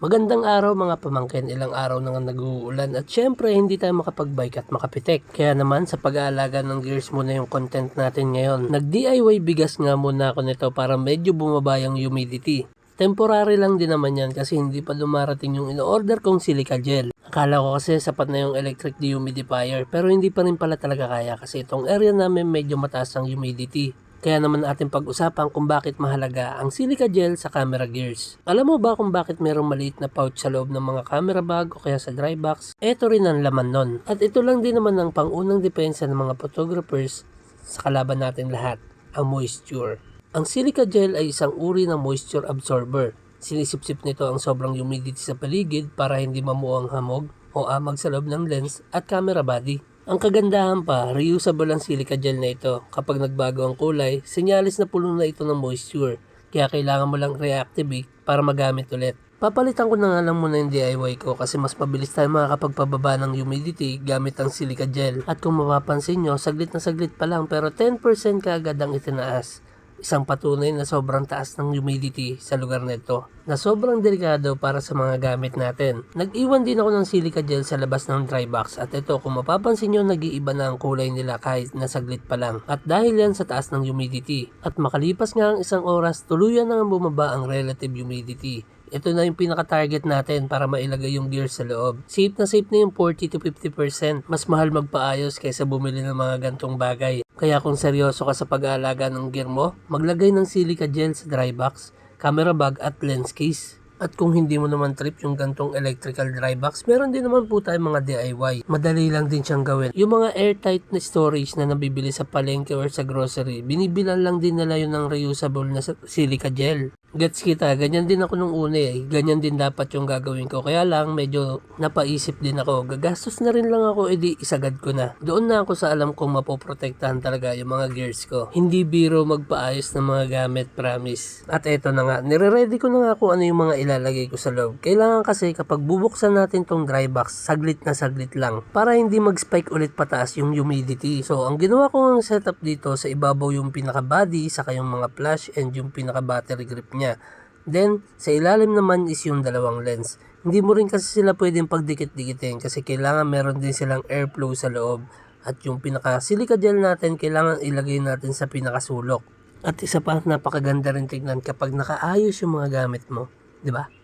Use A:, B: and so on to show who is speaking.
A: Magandang araw mga pamangkin, ilang araw na nga nag-uulan at syempre hindi tayo makapag-bike at makapitek. Kaya naman sa pag-aalaga ng gears muna yung content natin ngayon. Nag-DIY bigas nga muna ako nito para medyo bumaba yung humidity. Temporary lang din naman yan kasi hindi pa dumarating yung in-order kong silica gel. Akala ko kasi sapat na yung electric dehumidifier pero hindi pa rin pala talaga kaya kasi itong area namin medyo mataas ang humidity. Kaya naman ating pag-usapan kung bakit mahalaga ang silica gel sa camera gears. Alam mo ba kung bakit mayroong maliit na pouch sa loob ng mga camera bag o kaya sa dry box? Ito rin ang laman nun. At ito lang din naman ang pangunang depensa ng mga photographers sa kalaban natin lahat, ang moisture. Ang silica gel ay isang uri ng moisture absorber. Sinisipsip nito ang sobrang humidity sa paligid para hindi mamuo ang hamog o amag sa loob ng lens at camera body. Ang kagandahan pa, reusable ang silica gel na ito. Kapag nagbago ang kulay, senyalis na puno na ito ng moisture. Kaya kailangan mo lang reactivate para magamit ulit. Papalitan ko na nga lang muna yung DIY ko kasi mas mabilis tayo makakapagpababa ng humidity gamit ang silica gel. At kung mapapansin nyo, saglit na saglit pa lang pero 10% kaagad ang itinaas. Isang patunay na sobrang taas ng humidity sa lugar na ito na sobrang delikado para sa mga gamit natin. Nag-iwan din ako ng silica gel sa labas ng dry box at ito kung mapapansin nyo nag-iiba na ang kulay nila kahit na saglit pa lang. At dahil yan sa taas ng humidity at makalipas nga ang isang oras tuluyan na bumaba ang relative humidity. Ito na yung pinaka-target natin para mailagay yung gear sa loob. Safe na safe na yung 40 to 50%. Mas mahal magpaayos kaysa bumili ng mga gantong bagay. Kaya kung seryoso ka sa pag-aalaga ng gear mo, maglagay ng silica gel sa dry box, camera bag at lens case. At kung hindi mo naman trip yung gantong electrical dry box, meron din naman po tayong mga DIY. Madali lang din siyang gawin. Yung mga airtight na storage na nabibili sa palengke or sa grocery, binibilan lang din nila yun ng reusable na silica gel. Gets kita, ganyan din ako nung una eh. Ganyan din dapat yung gagawin ko. Kaya lang, medyo napaisip din ako. Gagastos na rin lang ako, edi isagad ko na. Doon na ako sa alam kong mapoprotektahan talaga yung mga gears ko. Hindi biro magpaayos ng mga gamit, promise. At eto na nga, nire-ready ko na nga kung ano yung mga ilalagay ko sa loob. Kailangan kasi kapag bubuksan natin tong dry box, saglit na saglit lang. Para hindi mag-spike ulit pataas yung humidity. So, ang ginawa ko ng setup dito, sa ibabaw yung pinaka-body, saka yung mga flash and yung pinaka-battery grip niya. Then, sa ilalim naman is yung dalawang lens. Hindi mo rin kasi sila pwedeng pagdikit-dikitin kasi kailangan meron din silang airflow sa loob. At yung pinaka-silica gel natin, kailangan ilagay natin sa pinakasulok. At isa pa, napakaganda rin tignan kapag nakaayos yung mga gamit mo. ba?